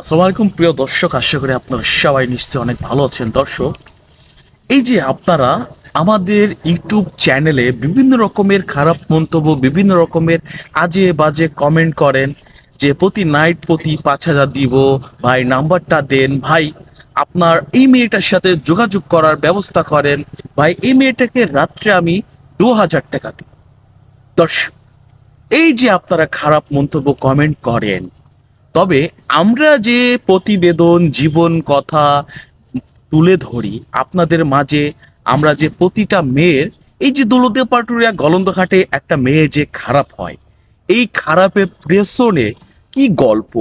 আসসালামু আলাইকুম, প্রিয় দর্শক, আশা করি আপনারা সবাই নিশ্চয়ই অনেক ভালো আছেন। দর্শক, এই যে আপনারা আমাদের ইউটিউব চ্যানেলে বিভিন্ন রকমের খারাপ মন্তব্য, বিভিন্ন রকমের আজে বাজে কমেন্ট করেন যে প্রতি নাইট প্রতি পাঁচ হাজার দিব, ভাই নাম্বারটা দেন, ভাই আপনার এই মেয়েটার সাথে যোগাযোগ করার ব্যবস্থা করেন, ভাই এই মেয়েটাকে রাত্রে আমি দু হাজার টাকা দিই। দর্শক, এই যে আপনারা খারাপ মন্তব্য কমেন্ট করেন, তবে আমরা যে প্রতিবেদন, জীবন, কথা তুলে ধরি, আপনাদের মাঝে আমরা যে প্রতিটা মেয়ের, এই যে দৌলতে পাটুরিয়া গলন্দঘাটে একটা মেয়ে যে খারাপ হয়, এই খারাপের পেছনে কি গল্প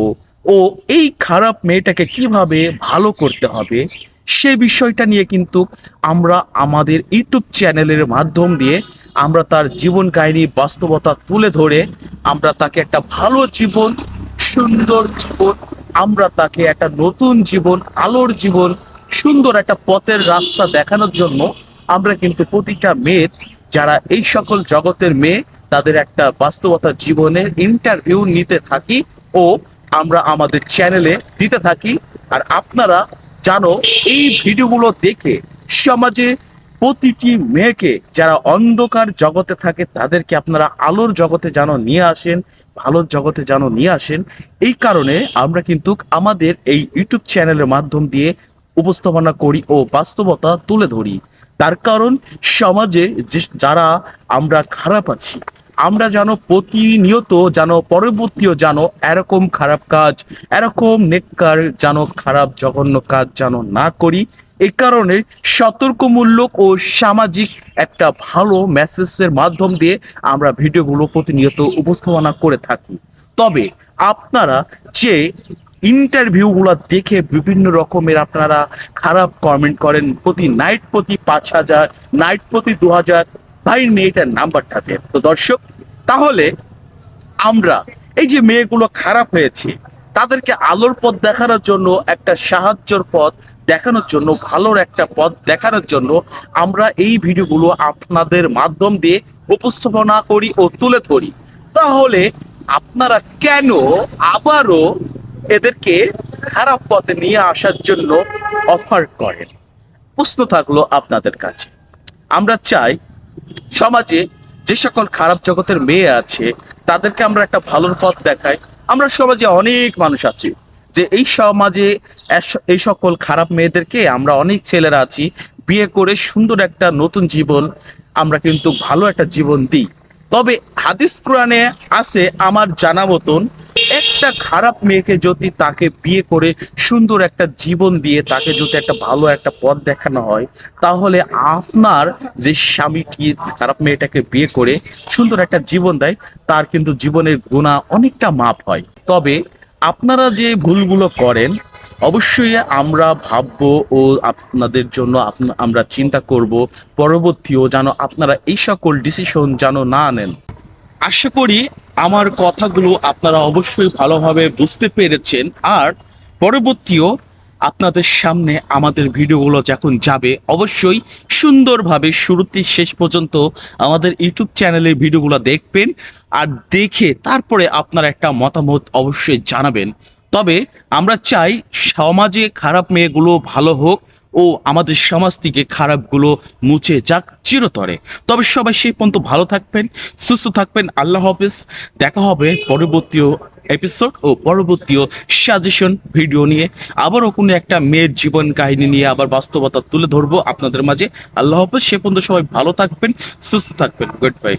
ও এই খারাপ মেয়েটাকে কীভাবে ভালো করতে হবে, সে বিষয়টা নিয়ে কিন্তু আমরা আমাদের ইউটিউব চ্যানেলের মাধ্যম দিয়ে আমরা তার জীবন কাহিনী, বাস্তবতা তুলে ধরে আমরা তাকে একটা ভালো জীবন সুন্দর জীবন, আমরা তাকে একটা নতুন জীবন, আলোর জীবন, সুন্দর একটা পথের রাস্তা দেখানোর জন্য আমরা কিন্তু প্রতিটা মেয়ের, যারা এই সকল জগতের মেয়ে, তাদের একটা বাস্তবতা জীবনের ইন্টারভিউ নিতে থাকি ও আমরা আমাদের চ্যানেলে দিতে থাকি। আর আপনারা জানো, এই ভিডিওগুলো দেখে সমাজে প্রতিটি মেয়েকে যারা অন্ধকার জগতে থাকে, তাদেরকে আপনারা আলোর জগতে যেন নিয়ে আসেন, ভালোর জগতে যেন নিয়ে আসেন, এই কারণে আমরা কিন্তু আমাদের এই ইউটিউব চ্যানেলের মাধ্যম দিয়ে উপস্থাপনা করি ও বাস্তবতা তুলে ধরি। তার কারণ, সমাজে যারা আমরা খারাপ আছি, আমরা যেন প্রতিনিয়ত যেন পরবর্তীও যেন এরকম খারাপ কাজ, এরকম নেককার যেন খারাপ জঘন্য কাজ যেন না করি এই কারণে সতর্কমূলক ও সামাজিক একটা ভালো মেসেজের মাধ্যম দিয়ে আমরা ভিডিওগুলো প্রতিনিয়ত উপস্থাপনা করে থাকি। তবে আপনারা যে ইন্টারভিউগুলো দেখে বিভিন্ন রকমের আপনারা খারাপ কমেন্ট করেন, প্রতি নাইট প্রতি পাঁচ হাজার নাইট প্রতি দু হাজার ভাই মেয়েটার নাম্বারটা দেন। তো দর্শক, তাহলে আমরা এই যে মেয়েগুলো খারাপ হয়েছে, তাদেরকে আলোর পথ দেখানোর জন্য একটা সাহায্যর পথ দেখানোর জন্য, ভালোর একটা পথ দেখানোর জন্য আমরা এই ভিডিওগুলো আপনাদের মাধ্যম দিয়ে উপস্থাপনা করি ও তুলে ধরি। তাহলে আপনারা কেন আবারও এদেরকে খারাপ পথে নিয়ে আসার জন্য অফার করেন? প্রশ্ন থাকল আপনাদের কাছে। আমরা চাই সমাজে যে সকল খারাপ জগতের মেয়ে আছে, তাদেরকে আমরা একটা ভালোর পথ দেখাই। আমরা সমাজে অনেক মানুষ আছি। যে এই সমাজে এই সকল খারাপ মেয়েদেরকে আমরা অনেক ছেলেরা আছি, বিয়ে করে সুন্দর একটা নতুন জীবন আমরা কিন্তু ভালো একটা জীবন দিই। তবে হাদিস কোরআনে আছে আমার জানা মতন, একটা খারাপ মেয়েকে যদি তাকে বিয়ে করে সুন্দর একটা জীবন দিয়ে তাকে যদি একটা ভালো একটা পথ দেখানো হয়, তাহলে আপনার যে স্বামীটি খারাপ মেয়েটাকে বিয়ে করে সুন্দর একটা জীবন দেয়, তার কিন্তু জীবনের গুণা অনেকটা মাপ হয়। তবে আপনারা যে ভুলগুলো করেন, অবশ্যই আমরা ভাবব ও আপনাদের জন্য আমরা চিন্তা করব পরবর্তীও যেন আপনারা এই সকল ডিসিশন যেন না নেন। আশা করি আমার কথাগুলো আপনারা অবশ্যই ভালোভাবে বুঝতে পেরেছেন। আর পরবর্তীও আপনাদের সামনে আমাদের ভিডিওগুলো যখন যাবে, অবশ্যই সুন্দরভাবে শুরুতে শেষ পর্যন্ত আমাদের ইউটিউব চ্যানেলের ভিডিওগুলো দেখবেন আর দেখে তারপরে আপনার একটা মতামত অবশ্যই জানাবেন। তবে আমরা চাই সমাজে খারাপ মেয়েগুলো ভালো হোক ও আমাদের সমাজ থেকে খারাপগুলো মুছে যাক চিরতরে। তবে সবাই সেই পর্যন্ত ভালো থাকবেন, সুস্থ থাকবেন। আল্লাহ হাফিজ। দেখা হবে পরবর্তী এপিসোড ও পরবর্তী সাজেশন ভিডিও নিয়ে। আবারও কোনো একটা মেয়ের জীবন কাহিনী নিয়ে আবার বাস্তবতা তুলে ধরবো আপনাদের মাঝে। আল্লাহ হাফিজ। সে পর্যন্ত সবাই ভালো থাকবেন, সুস্থ থাকবেন। Good bye